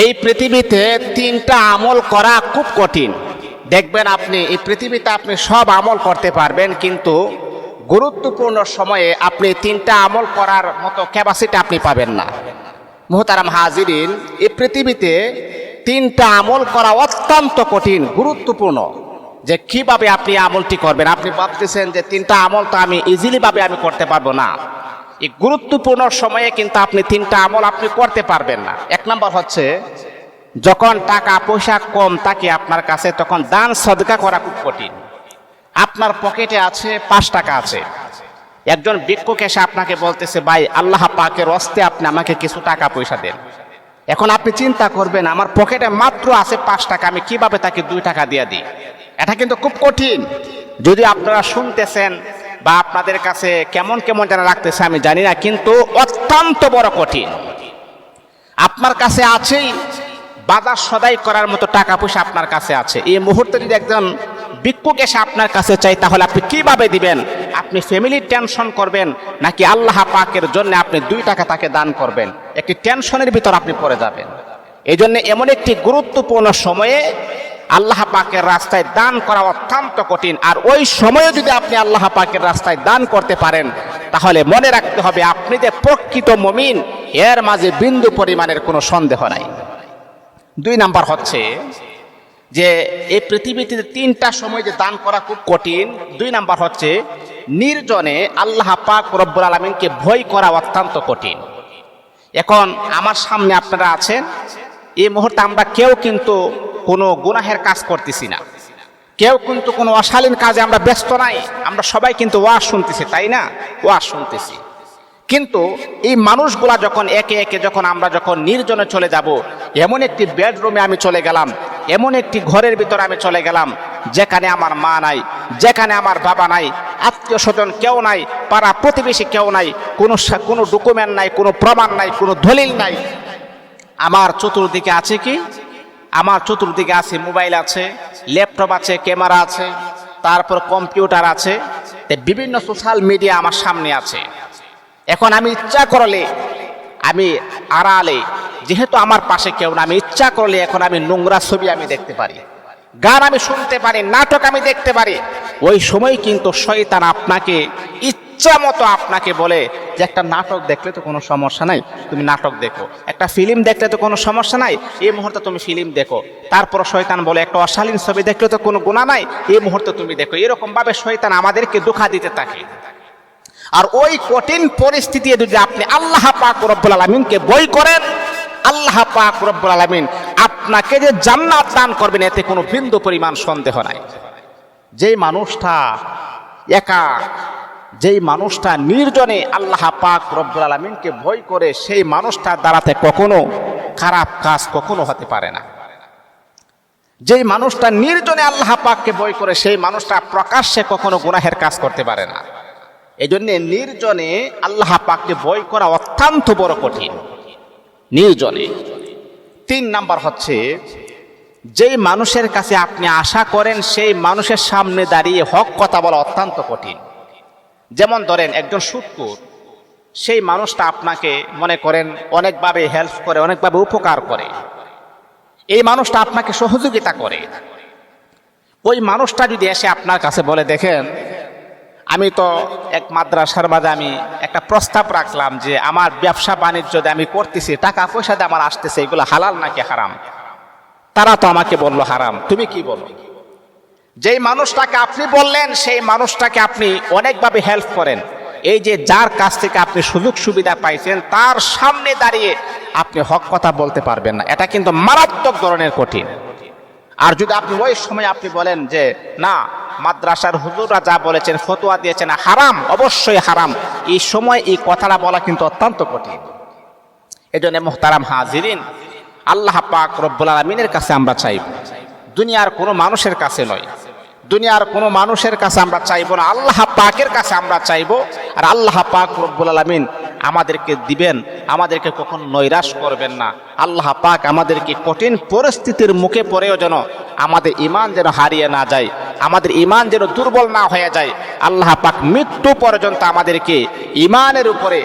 এই পৃথিবীতে তিনটা আমল করা খুব কঠিন। দেখবেন আপনি, এই পৃথিবীতে আপনি সব আমল করতে পারবেন, কিন্তু গুরুত্বপূর্ণ সময়ে আপনি তিনটা আমল করার মতো ক্যাপাসিটি আপনি পাবেন না। মোহতারাম হাজিরিন, এই পৃথিবীতে তিনটা আমল করা অত্যন্ত কঠিন, গুরুত্বপূর্ণ। যে কীভাবে আপনি আমলটি করবেন? আপনি ভাবতেছেন যে তিনটা আমল তো আমি ইজিলিভাবে আমি করতে পারব না। এই গুরুত্বপূর্ণ সময়ে কিন্তু আপনি তিনটা আমল আপনি করতে পারবেন না। এক নম্বর হচ্ছে, যখন টাকা, পয়সা কম থাকে আপনার কাছে, তখন দান, সদকা করা খুব কঠিন। আপনার পকেটে আছে পাঁচ টাকা আছে। একজন ভিক্ষুক এসে আপনাকে বলতেছে, ভাই, আল্লাহ পাকের অস্তে আপনি আমাকে কিছু টাকা, পয়সা দেন। এখন আপনি চিন্তা করবেন, আমার পকেটে মাত্র আছে পাঁচ টাকা, আমি কীভাবে তাকে দুই টাকা দিয়ে দিই? এটা কিন্তু খুব কঠিন। যদি আপনারা শুনতেছেন বা আপনাদের কাছে কেমন কেমন যেন রাখতেছে আমি জানি না, কিন্তু অত্যন্ত বড় কঠিন। আপনার কাছে আছেই, বাজার সদাই করার মতো টাকা পয়সা আপনার কাছে আছে। এই মুহূর্তে যদি একজন ভিক্ষুক এসে আপনার কাছে চাই তাহলে আপনি কীভাবে দিবেন? আপনি ফ্যামিলির টেনশন করবেন, নাকি আল্লাহ পাকের জন্য আপনি দুই টাকা তাকে দান করবেন? একটি টেনশনের ভিতর আপনি পড়ে যাবেন। এই জন্য এমন একটি গুরুত্বপূর্ণ সময়ে আল্লাহ পাকের রাস্তায় দান করা অত্যন্ত কঠিন। আর ওই সময়ে যদি আপনি আল্লাহ পাকের রাস্তায় দান করতে পারেন, তাহলে মনে রাখতে হবে আপনি যে প্রকৃত মমিন, এর মাঝে বিন্দু পরিমাণের কোনো সন্দেহ নাই। দুই নাম্বার হচ্ছে যে এই পৃথিবীতে তিনটা সময় যে দান করা খুব কঠিন, দুই নাম্বার হচ্ছে নির্জনে আল্লাহ পাক রব্বুল আলমিনকে ভয় করা অত্যন্ত কঠিন। এখন আমার সামনে আপনারা আছেন, এই মুহূর্তে আমরা কেউ কিন্তু কোনো গুনাহের কাজ করতেছি না। কেউ কিন্তু কোনো অশালীন কাজে আমরা ব্যস্ত নাই। আমরা সবাই কিন্তু ওয়াজ শুনতেছি, তাই না? ওয়াজ শুনতেছি। কিন্তু এই মানুষগুলা যখন একে একে যখন আমরা যখন নির্জনে চলে যাব, এমন একটি বেডরুমে আমি চলে গেলাম, এমন একটি ঘরের ভিতরে আমি চলে গেলাম, যেখানে আমার মা নাই, যেখানে আমার বাবা নাই, আত্মীয় স্বজন কেউ নাই, পাড়া প্রতিবেশী কেউ নাই, কোনো কোনো ডকুমেন্ট নাই, কোনো প্রমাণ নাই, কোনো দলিল নাই। আমার চতুর্দিকে আছে কি? আমার চতুর্দিকে আছে মোবাইল আছে, ল্যাপটপ আছে, ক্যামেরা আছে, তারপর কম্পিউটার আছে বিভিন্ন সোশ্যাল মিডিয়া আমার সামনে আছে। এখন আমি ইচ্ছা করলে, আমি আড়ালে, যেহেতু আমার পাশে কেউ না, আমি ইচ্ছা করলে এখন আমি নোংরা ছবি আমি দেখতে পারি। গান আমি শুনতে পারি, নাটক আমি দেখতে পারি। ওই সময় কিন্তু শয়তান আপনাকে ইচ্ছা মতো আপনাকে বলে যে একটা নাটক দেখলে তো কোনো সমস্যা নাই, তুমি নাটক দেখো। একটা ফিল্ম দেখলে তো কোনো সমস্যা নাই, এই মুহূর্তে তুমি ফিল্ম দেখো। তারপর শয়তান বলে, একটা অশালীন ছবি দেখলে তো কোনো গুণা নাই, এই মুহূর্তে তুমি দেখো। এরকম ভাবে শয়তান আমাদেরকে ধোঁকা দিতে থাকে। আর ওই কঠিন পরিস্থিতি যদি আপনি আল্লাহ পাক রব্বুল আলমিনকে বই করেন, আল্লাহ পাক রব্বুল আলমিন আপনাকে যে জান্নাত দান করবেন, এতে কোনো বিন্দু পরিমাণ সন্দেহ নাই। যেই মানুষটা একা যেই মানুষটা নির্জনে আল্লাহ পাক রব্বুল আলমিনকে ভয় করে, সেই মানুষটার দ্বারাতে কখনো খারাপ কাজ কখনো হতে পারে না। যেই মানুষটা নির্জনে আল্লাহ পাককে ভয় করে, সেই মানুষটা প্রকাশ্যে কখনো গুনাহের কাজ করতে পারে না। এই জন্যে নির্জনে আল্লাহ পাককে বই করা অত্যন্ত বড় কঠিন। নির্জনে। তিন নাম্বার হচ্ছে, যেই মানুষের কাছে আপনি আশা করেন, সেই মানুষের সামনে দাঁড়িয়ে হক কথা বলা অত্যন্ত কঠিন। যেমন ধরেন একজন সুৎকুর সেই মানুষটা আপনাকে মনে করেন অনেকভাবে হেল্প করে, অনেকভাবে উপকার করে। এই মানুষটা আপনাকে সহযোগিতা করে। ওই মানুষটা যদি এসে আপনার কাছে বলে, দেখেন, আমি তো এক মাদ্রাসার মাঝে আমি একটা প্রস্তাব রাখলাম যে আমার ব্যবসা বাণিজ্য আমি করতেছি, টাকা পয়সা দিয়ে আমার আসতেছে, এগুলো হালাল নাকি হারাম? তারা তো আমাকে বলল, হারাম। তুমি কি বলো? যেই মানুষটাকে আপনি বললেন, সেই মানুষটাকে আপনি অনেকভাবে হেল্প করেন। এই যে যার কাছ থেকে আপনি সুযোগ সুবিধা পাইছেন, তার সামনে দাঁড়িয়ে আপনি হক কথা বলতে পারবেন না। এটা কিন্তু মারাত্মক ধরনের কঠিন। আর যদি আপনি ওই সময় আপনি বলেন যে, না, মাদ্রাসার হুজুররা যা বলেছেন, ফতোয়া দিয়েছেন, হারাম, অবশ্যই হারাম। এই সময় এই কথাটা বলা কিন্তু অত্যন্ত কঠিন। এই জন্য মোহতারাম হাজিরিন, আল্লাহ পাক রব্বুল আলমিনের কাছে আমরা চাইব, দুনিয়ার কোনো মানুষের কাছে নয়। দুনিয়ার কোনো মানুষের কাছে আমরা চাইব না। আল্লাহ পাকের কাছে আমরা চাইব। আর আল্লাহ পাক রব্বুল আলমিন আমাদেরকে দিবেন, আমাদেরকে কখন নৈরাশ করবেন না। আল্লাহ পাক আমাদেরকে কঠিন পরিস্থিতির মুখে পড়েও যেন আমাদের ইমান যেন হারিয়ে না যায়, আমাদের ইমান যেন দুর্বল না হয়ে যায়। আল্লাহ পাক মৃত্যু পর্যন্ত আমাদেরকে ইমানের উপরে